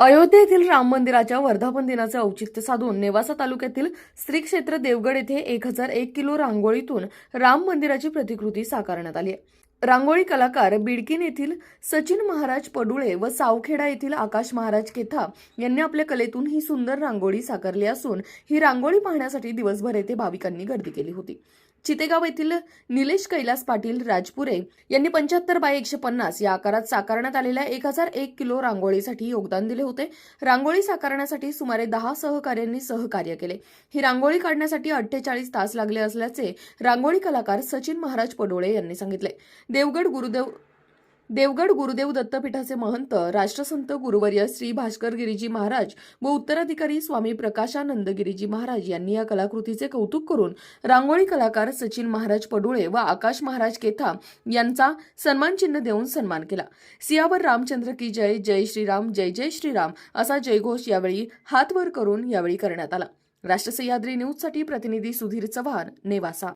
अयोध्येतील येथील राम मंदिराच्या वर्धापन दिनाचे औचित्य साधून नेवासा तालुक्यातील श्री क्षेत्र देवगड येथे एक हजार एक किलो रांगोळीतून राम मंदिराची प्रतिकृती साकारण्यात आली आहे. रांगोळी कलाकार बिडकीन येथील सचिन महाराज पडुळे व सावखेडा येथील आकाश महाराज केथा यांनी आपल्या कलेतून ही सुंदर रांगोळी साकारली असून ही रांगोळी पाहण्यासाठी दिवसभर येथे भाविकांनी गर्दी केली होती. चितेगाव येथील निलेश कैलास पाटील राजपुरे यांनी पंच्याहत्तर बाय एकशे पन्नास या आकारात साकारण्यात आलेल्या एक हजार एक किलो रांगोळीसाठी योगदान दिले होते. रांगोळी साकारण्यासाठी सुमारे दहा सहकार्यांनी सहकार्य केले. ही रांगोळी काढण्यासाठी अठ्ठेचाळीस तास लागले असल्याचे रांगोळी कलाकार सचिन महाराज पडोळे यांनी सांगितले. देवगड गुरुदेव देवगड गुरुदेव दत्तपीठाचे महंत राष्ट्रसंत गुरुवर्य श्री भास्कर गिरीजी महाराज व उत्तराधिकारी स्वामी प्रकाशानंद गिरीजी महाराज यांनी या कलाकृतीचे कौतुक करून रांगोळी कलाकार सचिन महाराज पडुळे व आकाश महाराज केथा यांचा सन्मान चिन्ह देऊन सन्मान केला. सियावर रामचंद्र की जय जय श्रीराम जय जय श्रीराम असा जयघोष यावेळी हात वर करून यावेळी करण्यात आला. राष्ट्र सह्याद्री न्यूजसाठी प्रतिनिधी सुधीर चव्हाण नेवासा.